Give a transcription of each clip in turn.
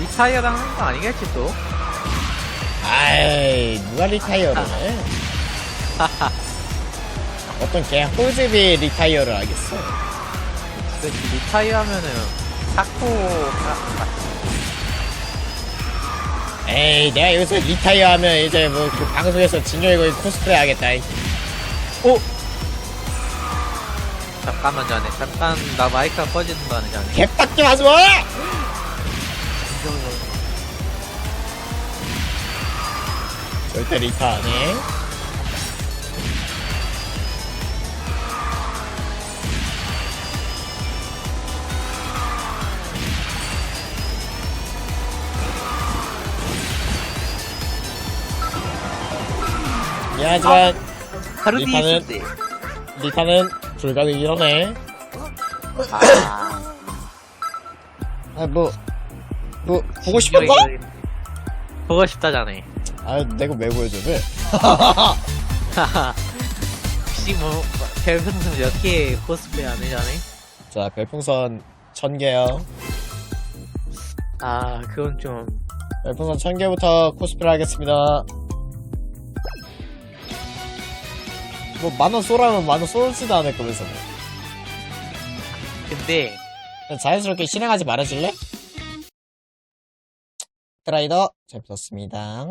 리타이어 당하는 거 아니겠지 또? 아이, 누가 리타이어를 해? 어떤 개 홀집이 리타이어를 하겠어. 그 리타이어 하면은 사코가 에이, 내가 여기서 리타이어 하면 이제 뭐 그 방송에서 진영이 거의 코스프레 하겠다. 이. 오! 잠깐만 전에 잠깐 나 마이크가 꺼지는 거 않니? 개빡 좀 하지 마! 절대 리타 안 해. 미안하지만 하루디 리타는- 있을 리타는 불가능이라네. 아, 아, 뭐, 뭐, 보고 싶었나? 보고 싶다잖아 아, 내가 왜 보여줘, 왜? 혹시 뭐 별풍선 몇 개 코스프레 안 해잖아? 자, 별풍선 1000개요. 아 그건 좀 별풍선 1000개부터 코스프레 하겠습니다. 뭐, 만 원 쏘라면 만원 쏘지도 않을 거면서. 뭐. 근데 그냥 자연스럽게 실행하지 말아줄래? 카트라이더, 잘 붙었습니다.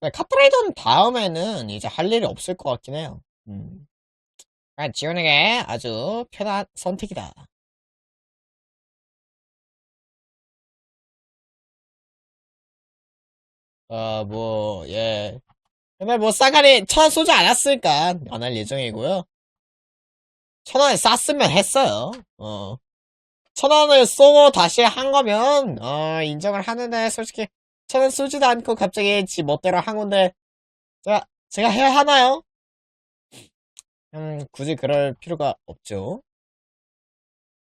그래, 카트라이더는 다음에는 이제 할 일이 없을 것 같긴 해요. 음. 아, 지원에게 아주 편한 선택이다. 아, 뭐, 예. 근데 뭐, 싸가리 천 쏘지 않았으니까, 안 할 예정이고요. 천 원에 쌌으면 했어요. 어. 천 원을 쏘고 다시 한 거면, 어, 인정을 하는데, 솔직히, 천원 쏘지도 않고 갑자기 지 멋대로 한 건데, 제가, 제가 해야 하나요? 음, 굳이 그럴 필요가 없죠.